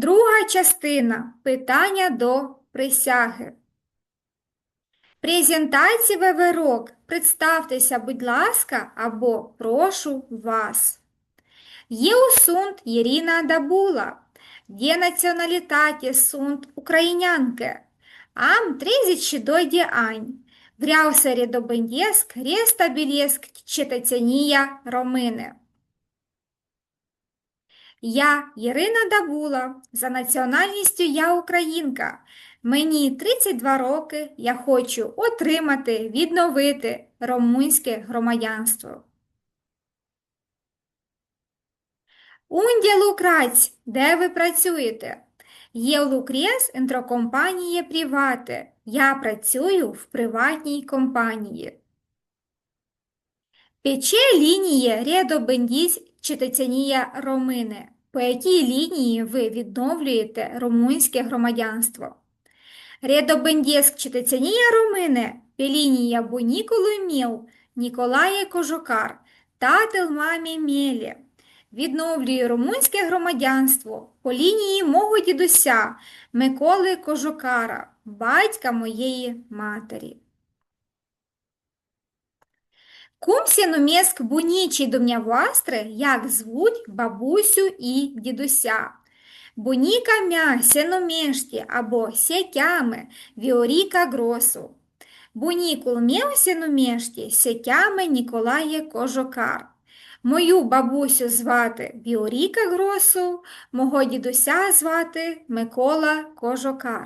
Друга частина питання до присяги. Презентації ВВРОК. Представтеся, будь ласка, або прошу вас. Eu sunt Irina Dabula. De naționalitate sunt ucraineancă. Am 32 de ani. Vreau să redobândesc, restabilesc cetățenia română. Я Ірина Дабула, за національністю я українка. Мені 32 роки, я хочу отримати, відновити румунське громадянство. Унде Лукраць, де ви працюєте? Є Лукрес інтрокомпанія Привате. Я працюю в приватній компанії. Пече лінії Редобендісь Читацянія Ромини. По якій лінії ви відновлюєте румунське громадянство? Редобендєск Читацянія Ромини, Пелінія Буніколу Міл, Ніколає Кожукар, Тател Мамі Мєлі. Відновлює румунське громадянство по лінії мого дідуся Миколи Кожукара, батька моєї матері. Кум numesc bunicii dumneavoastră, як звуть бабусю і дідуся. Буніка мя се numește або Viorica Grosu. Буникul meu se numește, se cheamă Nicolae Кожокар. Мою бабусю звати Віоріка Гросу, мого дідуся звати Микола Кожокар.